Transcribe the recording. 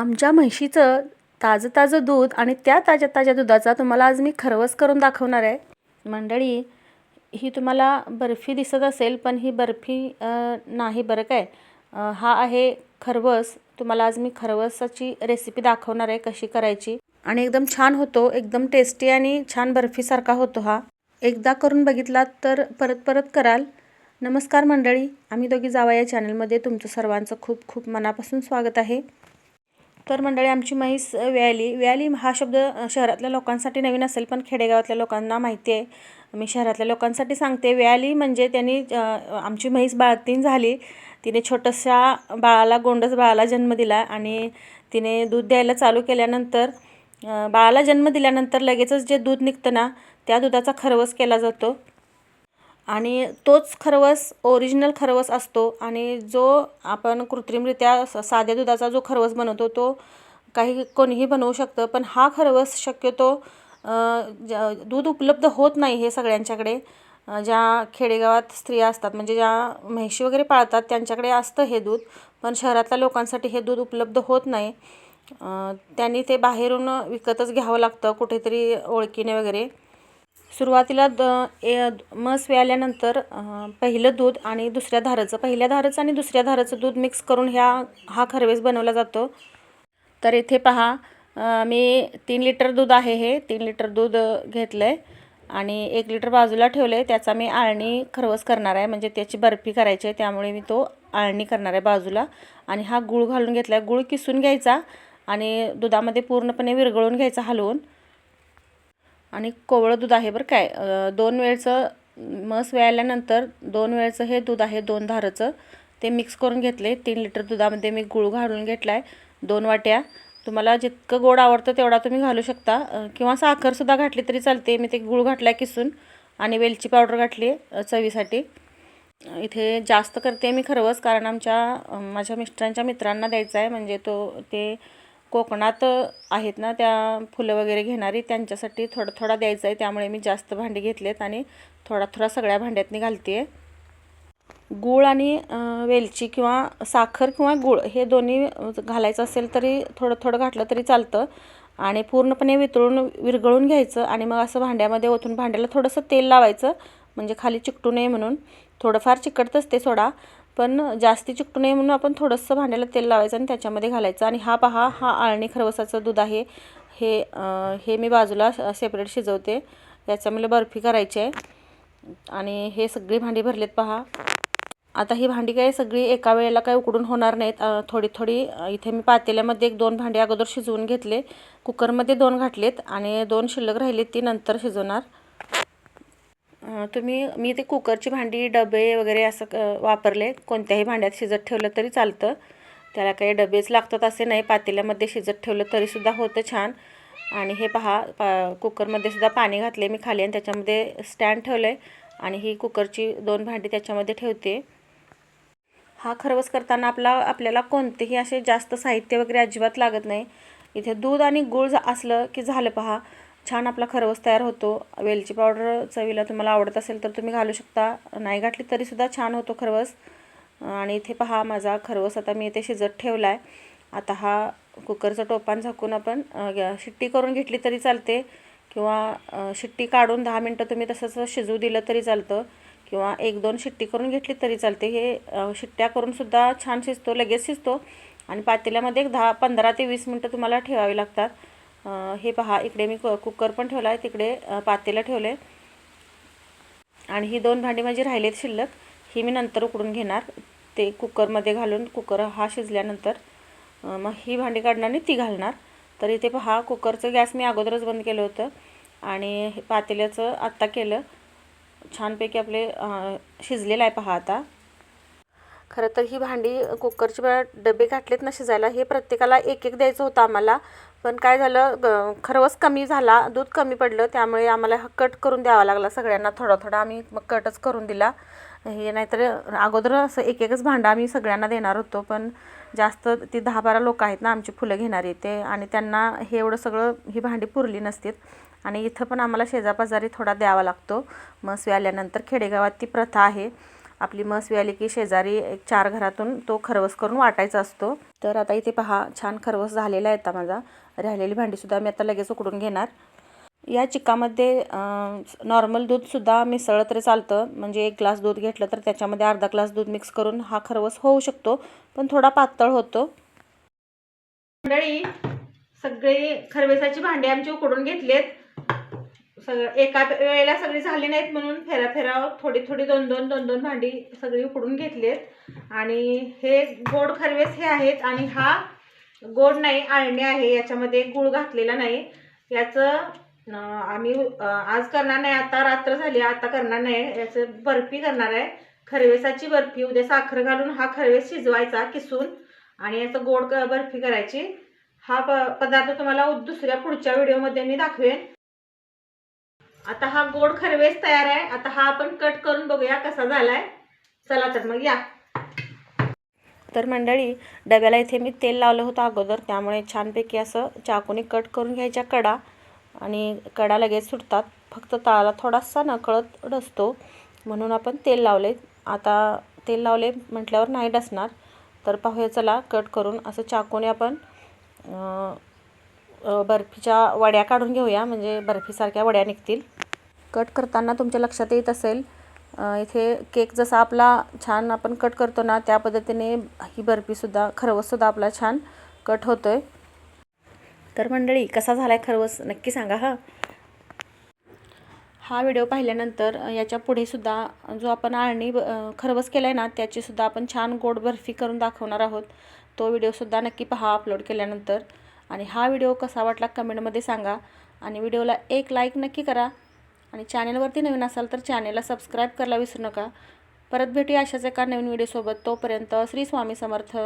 आमच्या म्हशीचं ताजं ताजं दूध आणि त्या ताज्या ताज्या दुधाचा तुम्हाला आज मी खरवस करून दाखवणार आहे. मंडळी ही तुम्हाला बर्फी दिसत असेल पण ही बर्फी नाही बरं काय. हा आहे खरवस. तुम्हाला आज मी खरवसाची रेसिपी दाखवणार आहे कशी करायची. आणि एकदम छान होतो एकदम टेस्टी आणि छान बर्फीसारखा होतो हा. एकदा करून बघितलात तर परत परत कराल. नमस्कार मंडळी आम्ही दोघी जावा या चॅनलमध्ये तुमचं सर्वांचं खूप खूप मनापासून स्वागत आहे. तर मंडळी आमची म्हैस व्याली. व्याली हा शब्द शहरातल्या लोकांसाठी नवीन असेल पण खेडेगावातल्या लोकांना माहिती आहे. मी शहरातल्या लोकांसाठी सांगते. व्याली म्हणजे त्यांनी आमची म्हैस बाळतीन झाली. तिने छोट्याशा बाळाला गोंडस बाळाला जन्म दिला आणि तिने दूध द्यायला चालू केल्यानंतर बाळाला जन्म दिल्यानंतर लगेचच जे दूध निघतं ना त्या दुधाचा खरवस केला जातो. आणि तोच खरवस ओरिजिनल खरवस असतो. आणि जो आपण कृत्रिमरित्या स- साध्या दुधाचा जो खरवस बनवतो तो काही कोणीही बनवू शकतं. पण हा खरवस शक्यतो ज- दूध उपलब्ध होत नाही हे सगळ्यांच्याकडे. ज्या खेडेगावात स्त्रिया असतात म्हणजे ज्या म्हैशी वगैरे पाळतात त्यांच्याकडे असतं हे दूध. पण शहरातल्या लोकांसाठी हे दूध उपलब्ध होत नाही. त्यांनी ते बाहेरून विकतच घ्यावं लागतं कुठेतरी ओळखीने वगैरे. सुरुवातीला द ए म्हस व्याल्यानंतर पहिलं दूध आणि दुसऱ्या धाराचं. पहिल्या धाराचं आणि दुसऱ्या धाराचं दूध मिक्स करून ह्या हा खरवेस बनवला जातो. तर इथे पहा मी तीन लिटर दूध आहे हे. तीन लिटर दूध घेतलं आहे आणि एक लिटर बाजूला ठेवलं आहे त्याचा मी आळणी खरवस करणार आहे. म्हणजे त्याची बर्फी करायची आहे. त्यामुळे मी तो आळणी करणार आहे बाजूला. आणि हा गूळ घालून घेतला आहे गूळ किसून घ्यायचा आणि दुधामध्ये पूर्णपणे विरघळून घ्यायचा हलवून. आणि कोवळं दूध आहे बरं काय. दोन वेळचं मस व्यायल्यानंतर दोन वेळचं हे दूध आहे दोन धारचं. ते मिक्स करून घेतले. तीन लिटर दुधामध्ये मी गूळ घालून घेतला आहे दोन वाट्या. तुम्हाला जितकं गोड आवडतं तेवढा तुम्ही घालू शकता. किंवा साखरसुद्धा घातली तरी चालते. मी ते गूळ घातला आहे किसून. आणि वेलची पावडर घातली आहे चवीसाठी. इथे जास्त करते मी खरवस. कारण आमच्या माझ्या मिस्टरांच्या मित्रांना द्यायचा आहे. म्हणजे तो ते कोकणात आहेत ना त्या फुलं वगैरे घेणारी त्यांच्यासाठी थोडं थोडा द्यायचा आहे. त्यामुळे मी जास्त भांडी घेतलेत आणि थोडा थोडा सगळ्या भांड्यातनी घालते. आहे गूळ आणि वेलची किंवा साखर किंवा गूळ हे दोन्ही घालायचं असेल तरी थोडं थोडं घातलं तरी चालतं. आणि पूर्णपणे वितळून विरघळून घ्यायचं आणि मग असं भांड्यामध्ये ओतून भांड्याला थोडंसं तेल लावायचं. म्हणजे खाली चिकटू नये म्हणून. थोडंफार चिकटतंच ते सोडा. पण जास्ती चिकटू नये म्हणून आपण थोडंसं भांड्याला तेल लावायचं आणि त्याच्यामध्ये घालायचं. आणि हा पहा हा आळणी खरवसाचं दूध आहे. हे हे मी बाजूला सेपरेट शिजवते. याचा मला बर्फी करायची आहे. आणि हे सगळी भांडी भरलेत पहा. आता ही भांडी काय सगळी एका वेळेला काय उकडून होणार नाहीत. थोडी थोडी इथे मी पातेल्यामध्ये एक दोन भांडी अगोदर शिजवून घेतले. कुकरमध्ये दोन घातलेत आणि दोन शिल्लक राहिलेत ती नंतर शिजवणार. तुम्ही मी ते कुकरची भांडी डबे वगैरे असं क- वापरले. कोणत्याही भांड्यात शिजत ठेवलं तरी चालतं. त्याला काही डबेच लागतात असे नाही. पातेल्यामध्ये शिजत ठेवलं तरीसुद्धा होतं छान. आणि हे पहा पा कुकरमध्ये सुद्धा पाणी घातले मी खाली आणि त्याच्यामध्ये स्टँड ठेवलं आहे आणि ही कुकरची दोन भांडी त्याच्यामध्ये ठेवते. हा खरवस करताना आपला आपल्याला कोणतेही असे जास्त साहित्य वगैरे अजिबात लागत नाही. इथे दूध आणि गूळ असलं की झालं पहा. छान आपला खरवस तयार होतो. वेलची पावडर चवीला तुम्हाला आवडत असेल तर तुम्ही घालू शकता. नाही घातली तरीसुद्धा छान होतो खरवस. आणि इथे पहा माझा खरवस आता मी इथे शिजत ठेवला आहे आता हा कुकरचं टोपान झाकून आपण शिट्टी करून घेतली तरी चालते. किंवा शिट्टी काढून दहा मिनटं तुम्ही तसंच शिजू दिलं तरी चालतं. किंवा एक दोन शिट्टी करून घेतली तरी चालते. हे शिट्ट्या करूनसुद्धा छान शिजतो लगेच शिजतो. आणि पातेल्यामध्ये एक दहा पंधरा ते वीस मिनटं तुम्हाला ठेवावी लागतात. हे पहा इकडे मी कुकर पण ठेवला आहे तिकडे पातेला पातेलं ठेवलं आहे आणि ही दोन भांडी माझी राहिलेत शिल्लक. ही मी नंतर उकडून घेणार. ते कुकरमध्ये घालून कुकर हा शिजल्यानंतर मग ही भांडी काढणार आणि ती घालणार. तर इथे पहा कुकरचं गॅस मी अगोदरच बंद केलं होतं. आणि हे पातेल्याचं आत्ता केलं. छानपैकी आपले शिजलेलं आहे पहा आता. खरं तर ही भांडी कुकरची डबे घातलेत ना शिजायला हे प्रत्येकाला एक एक द्यायचं होतं आम्हाला. पण काय झालं ग- खरवस कमी झाला दूध कमी पडलं त्यामुळे आम्हाला हा कट करून द्यावा लागला सगळ्यांना थोडा थोडा आम्ही मग कटच करून दिला. हे नाहीतर अगोदर असं एक एकच भांडं आम्ही सगळ्यांना देणार होतो पण जास्त ती दहा बारा लोक आहेत ना आमची फुलं घेणारी ते आणि त्यांना हे एवढं सगळं ही भांडी पुरली नसतीत. आणि इथं पण आम्हाला शेजापाजारी थोडा द्यावा लागतो. मस्वी आल्यानंतर खेडेगावात ती प्रथा आहे. आपली मसवी आली की शेजारी एक चार घरातून तो खरवस करून वाटायचा असतो. तर आता इथे पहा छान खरवस झालेला आहे आता माझा. राहिलेली भांडीसुद्धा मी आता लगेच उकडून घेणार. या चिकामध्ये नॉर्मल दूधसुद्धा मिसळलं तरी चालतं. म्हणजे एक ग्लास दूध घेतलं तर त्याच्यामध्ये अर्धा ग्लास दूध मिक्स करून हा खरवस होऊ शकतो. पण थोडा पातळ होतो. मंडळी सगळे खरवेसाची भांडी आमची उकडून घेतलेत. सगळं एका वेळेला सगळी झाली नाहीत म्हणून फेरा फेराव थोडी थोडी दोन दोन दोन दोन भांडी सगळी उकडून घेतलीत. आणि हे गोड खरवेस हे आहेत आणि हा गोड नाही आळणे आहे याच्यामध्ये गुळ घातलेला नाही. याचं आम्ही आज करणार नाही आता रात्र झाली आता करणार नाही याचं बर्फी करणार आहे. खरवेसाची बर्फी उद्या साखर घालून हा खरवेस शिजवायचा किसून आणि याचं गोड क- बर्फी करायची. हा प पदार्थ तुम्हाला दुसऱ्या पुढच्या व्हिडिओमध्ये मी दाखवेन. आता हा गोड खरवेस तयार आहे. आता हा आपण कट करून बघूया कसा झालाय. चला तर मग या. तर मंडळी डब्याला इथे मी तेल लावलं होतं अगोदर त्यामुळे छानपैकी असं चाकूने कट करून घ्यायच्या कडा. आणि कडा लगेच सुटतात. फक्त ताळाला थोडासा नकळत डसतो. म्हणून आपण तेल लावले. आता तेल लावले म्हटल्यावर नाही डसणार. तर पाहूया चला कट करून असं चाकूने आपण बर्फीच्या वड्या काढून घेऊया म्हणजे बर्फीसारख्या वड्या निघतील. कट करताना तुमच्या लक्षात येत असेल इथे केक जसा आपला छान आपण कट करतो ना त्या पद्धतीने ही बर्फीसुद्धा खरवससुद्धा आपला छान कट होतो आहे तर मंडळी कसा झाला आहे खरवस नक्की सांगा हा. हा व्हिडिओ पाहिल्यानंतर याच्या पुढेसुद्धा जो आपण आळणी ब- खरवस केला आहे ना त्याचीसुद्धा आपण छान गोड बर्फी करून दाखवणार आहोत. तो व्हिडिओसुद्धा नक्की पहा अपलोड केल्यानंतर. आणि हा व्हिडिओ कसा वाटला कमेंटमध्ये सांगा. आणि व्हिडिओला एक लाईक नक्की करा. आणि चॅनेलवरती नवीन असाल तर चॅनेलला सबस्क्राईब करायला विसरू नका. परत भेटूया अशाच एका नवीन व्हिडिओसोबत तोपर्यंत श्री स्वामी समर्थ.